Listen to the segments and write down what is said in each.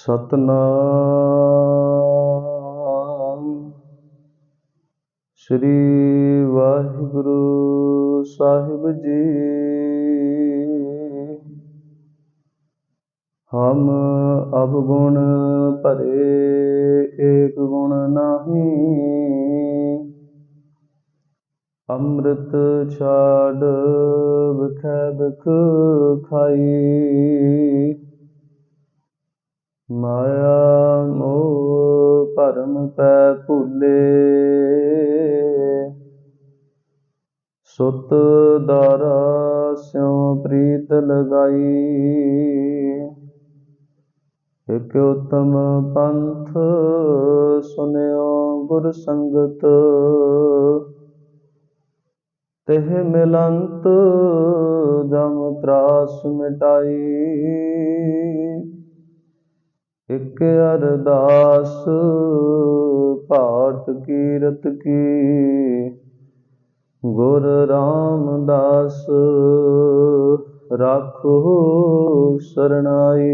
ਸਤਨਾਮ। ਸ੍ਰੀ ਵਾਹਿਗੁਰੂ ਸਾਹਿਬ ਜੀ। ਹਮ ਅਵਗੁਣ ਭਰੇ, ਏਕ ਗੁਣ ਨਾਹੀ। ਅੰਮ੍ਰਿਤ ਛਾੜ ਵਿਖੈ ਬਿਖ ਖਾਈ। ਮਾਇਆ ਮੋਹ ਭਰਮ ਪੈ ਭੂਲੇ। ਸੁਤ ਦਾਰਾ ਸਿਉ ਪ੍ਰੀਤ ਲਗਾਈ। ਇਕ ਉਤਮ ਪੰਥ ਸੁਨਿਓ ਗੁਰ ਸੰਗਤ। ਤਿਹ ਮਿਲੰਤ ਜਮ ਤਰਾਸ ਮਿਟਾਈ। ਇਕ ਅਰਦਾਸ ਪਾਠ ਕੀਰਤ ਕੀ। ਗੁਰ ਰਾਮਦਾਸ ਰਾਖੋ ਸਰਣਾਈ।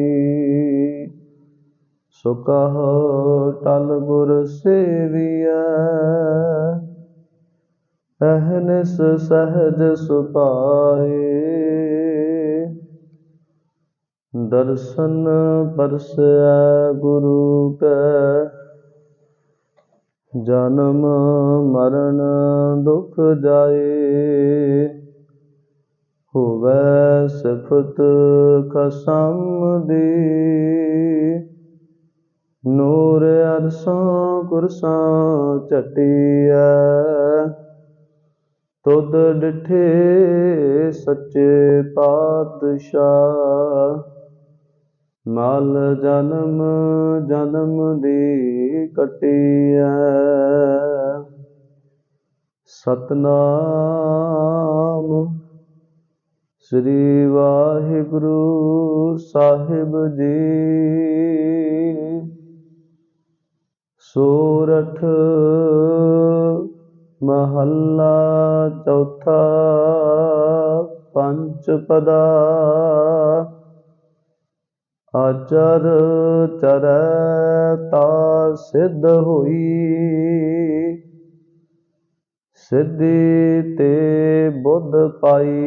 ਸੋ ਕਹੋ ਟਲ ਗੁਰ ਸੇਵੀਐ। ਅਹਨਿਸ ਸਹਜ ਸੁਪਾਏ ਦਰਸ਼ਨ ਪਰਸੈ ਗੁਰੂ ਕੈ। ਜਨਮ ਮਰਨ ਦੁਖ ਜਾਏ, ਹੋਵੈ ਸਿਫਤ ਖਸਮ ਦੀ। ਨੂਰ ਅਰਸਾਂ ਕੁਰਸਾਂ ਝਟੀਐ, ਤੁਧ ਡਿਠੇ ਸੱਚੇ ਪਾਤਸ਼ਾਹ। ਮਲ ਜਨਮ ਜਨਮ ਦੀ ਕਟੀਐ। ਸਤਨਾਮ ਸ੍ਰੀ ਵਾਹਿਗੁਰੂ ਸਾਹਿਬ ਜੀ। ਸੋਰਠ ਮਹੱਲਾ ਚੌਥਾ ਪੰਚ ਪਦਾ ਆਚਰ ਚਰੈ ਤਾ ਸਿਧ ਹੋਈ। ਸਿੱਧੀ ਤੇ ਬੁੱਧ ਪਾਈ।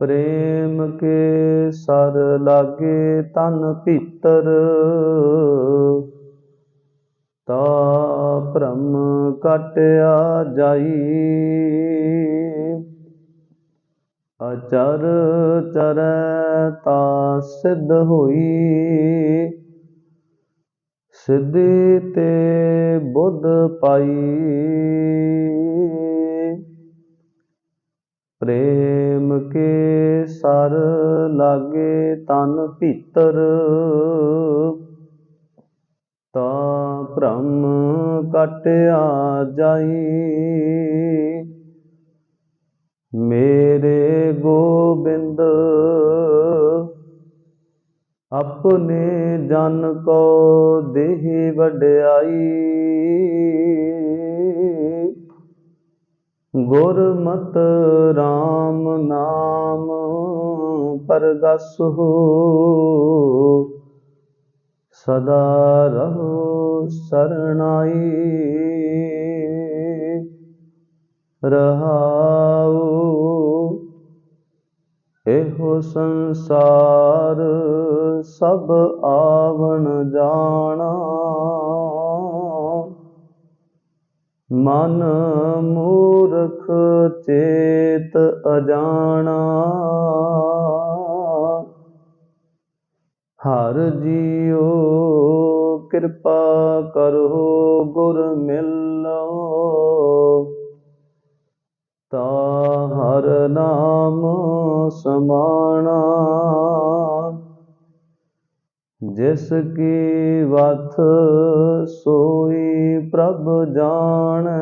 ਪ੍ਰੇਮ ਕੇ ਸਰ ਲਾਗੇ ਤਨ ਭੀਤਰ। ਤਾ ਭ੍ਰਮ ਕਟਿਆ ਜਾਈ। ਅਚਰ ਚਰੈ ਤਾ ਸਿਧ ਹੋਈ। ਸਿੱਧੀ ਤੇ ਬੁੱਧ ਪਾਈ। ਪ੍ਰੇਮ ਕੇ ਸਰ ਲਾਗੇ ਤਨ ਭੀਤਰ। ਤਾ ਭ੍ਰਮ ਕਟਿਆ ਜਾਈ। ਮੇਰੇ ਗੋਬਿੰਦ। ਆਪਣੇ ਜਨ ਕੋ ਦੇਹ ਵਡਿਆਈ। ਗੁਰਮਤ RAM ਨਾਮ ਪਰਗਸ ਹੋ। ਸਦਾ ਰਹੋ ਸਰਣਾਈ। ਰਹਾਉ ਇਹੋ ਸੰਸਾਰ, ਸਭ ਆਵਣ ਜਾਣਾ। ਮਨ ਮੂਰਖ ਚੇਤ ਅਜਾਣਾ। ਹਰ ਜੀਓ ਕਿਰਪਾ ਕਰੋ, ਗੁਰ ਮਿਲੋ। ਤਾ ਹਰ ਨਾਮ ਸਮਾਣਾ। ਜਿਸ ਕੀ ਵਥ ਸੋਈ ਪ੍ਰਭ ਜਾਣੈ।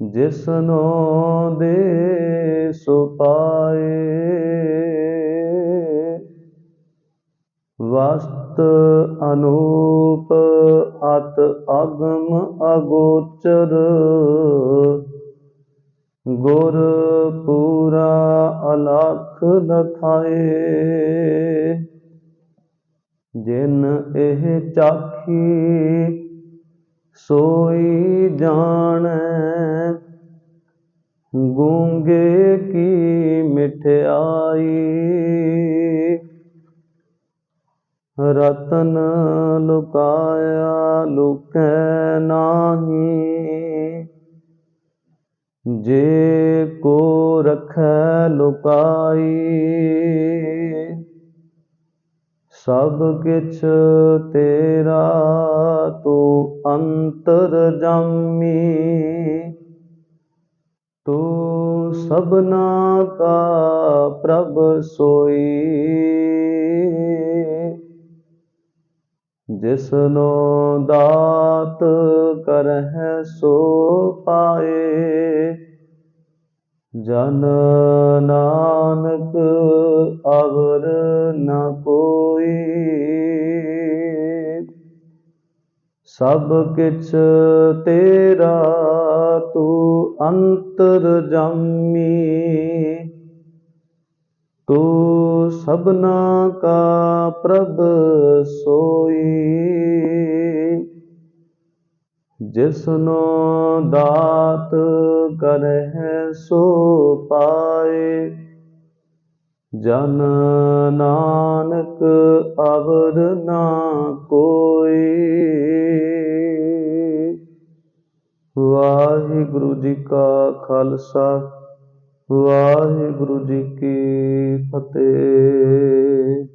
ਜਿਸਨੋ ਦੇ ਸੋ ਪਾਏ। ਵਸਤ ਅਨੂਪ ਅਤ, ਅਗਮ ਅਗੋਚਰ। ਗੁਰ ਪੂਰਾ ਅਲਖ ਲਖਾਏ ਜਿਨ ਇਹ ਚਾਖੀ, ਸੋਈ ਜਾਣੈ। ਗੂੰਗੇ ਕੀ ਮਠਿਆਈ। ਰਤਨ ਲੁਕਾਇਆ ਲੁਕੈ ਨਾਹੀ। ਜੇ ਕੋ ਰਖੈ ਲੁਕਾਈ, ਸਭ ਕਿਛ ਤੇਰਾ ਤੂੰ ਅੰਤਰ ਜਾਮੀ। ਤੂੰ ਸਭਨਾ ਕਾ ਪ੍ਰਭ ਸੋਈ। ਜਿਸਨੋ ਦਾਤ ਕਰਹਿ ਸੋ ਪਾਏ। ਜਨ ਨਾਨਕ ਅਵਰ ਨ ਕੋਈ। ਸਭ ਕਿਛ ਤੇਰਾ ਤੂੰ ਅੰਤਰ ਜਾਮੀ। ਤੂੰ ਸਭਨਾ ਕਾ ਪ੍ਰਭ ਸੋਈ। ਜਿਸਨੋ ਦਾਤ ਕਰਹਿ ਸੋ ਪਾਏ। ਜਨ ਨਾਨਕ ਅਵਰ ਨਾ ਕੋਈ ਵਾਹਿਗੁਰੂ ਜੀ ਕਾ ਖਾਲਸਾ। ਵਾਹਿਗੁਰੂ ਜੀ ਕੀ ਫਤਿਹ।